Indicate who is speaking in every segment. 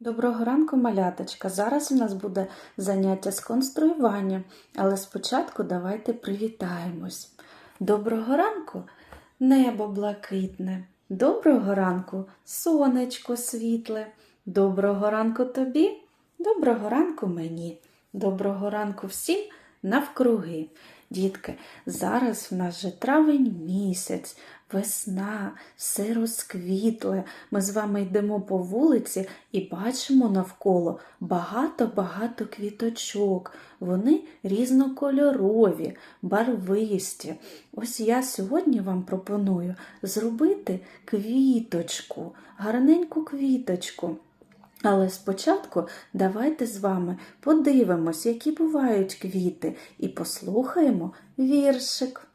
Speaker 1: Доброго ранку, маляточка. Зараз у нас буде заняття з конструювання, але спочатку давайте привітаємось. Доброго ранку, небо блакитне. Доброго ранку, сонечко світле. Доброго ранку тобі, доброго ранку мені. Доброго ранку всім навкруги. Дітки, зараз в нас же травень місяць, весна, все розквітле. Ми з вами йдемо по вулиці і бачимо навколо багато-багато квіточок. Вони різнокольорові, барвисті. Ось я сьогодні вам пропоную зробити квіточку, гарненьку квіточку. Але спочатку давайте з вами подивимось, які бувають квіти, і послухаємо віршик.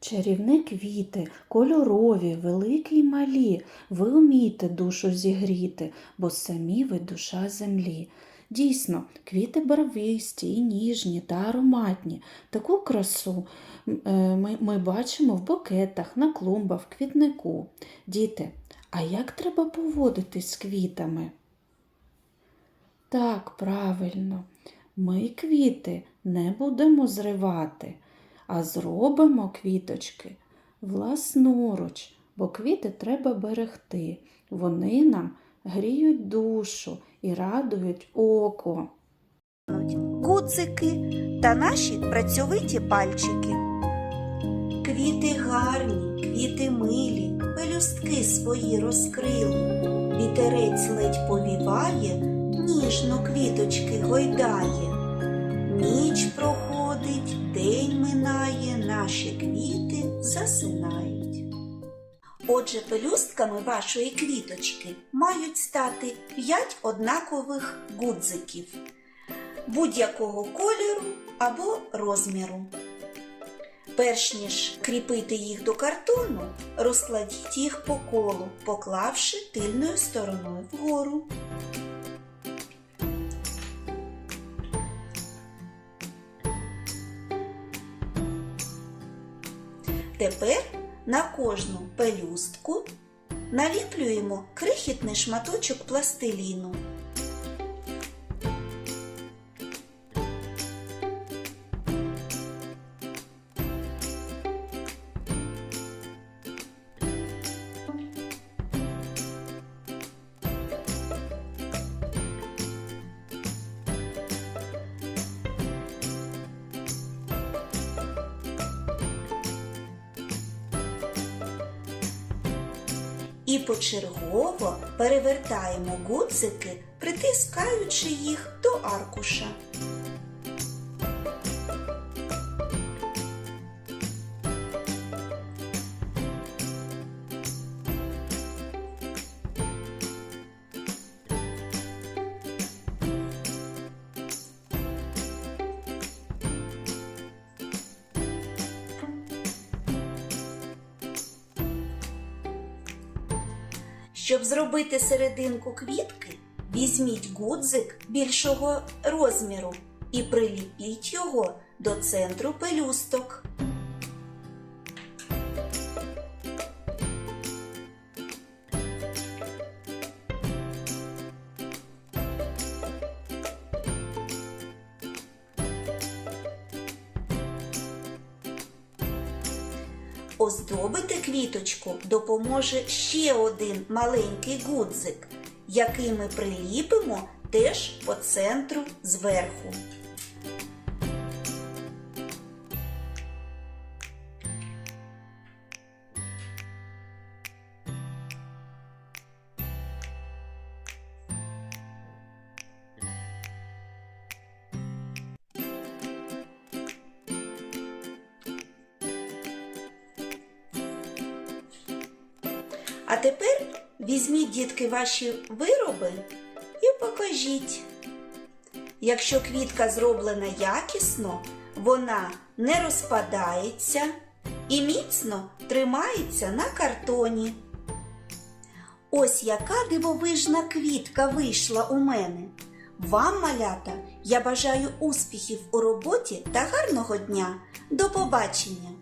Speaker 1: Чарівні квіти, кольорові, великі й малі, ви вмієте душу зігріти, бо самі ви душа землі. Дійсно, квіти барвисті і ніжні та ароматні. Таку красу е, ми, ми бачимо в букетах, на клумбах, в квітнику. Діти, а як треба поводитись з квітами? Так, правильно, ми квіти не будемо зривати, а зробимо квіточки власноруч, бо квіти треба берегти. Вони нам гріють душу і радують око.
Speaker 2: гудзики та наші працьовиті пальчики. Квіти гарні, квіти милі, пелюстки свої розкрили. Вітерець ледь повіває, ніжно квіточки гойдає. Ніч проходить, квіти. Отже, пелюстками вашої квіточки мають стати п'ять однакових гудзиків будь-якого кольору або розміру. Перш ніж кріпити їх до картону, розкладіть їх по колу, поклавши тильною стороною вгору. Тепер на кожну пелюстку наліплюємо крихітний шматочок пластиліну. І почергово перевертаємо гудзики, притискаючи їх до аркуша. Щоб зробити серединку квітки, візьміть гудзик більшого розміру і приліпіть його до центру пелюсток. Оздобити квіточку допоможе ще один маленький гудзик, який ми приліпимо теж по центру зверху. А тепер візьміть, дітки, ваші вироби і покажіть. Якщо квітка зроблена якісно, вона не розпадається і міцно тримається на картоні. Ось яка дивовижна квітка вийшла у мене. Вам, малята, я бажаю успіхів у роботі та гарного дня. До побачення!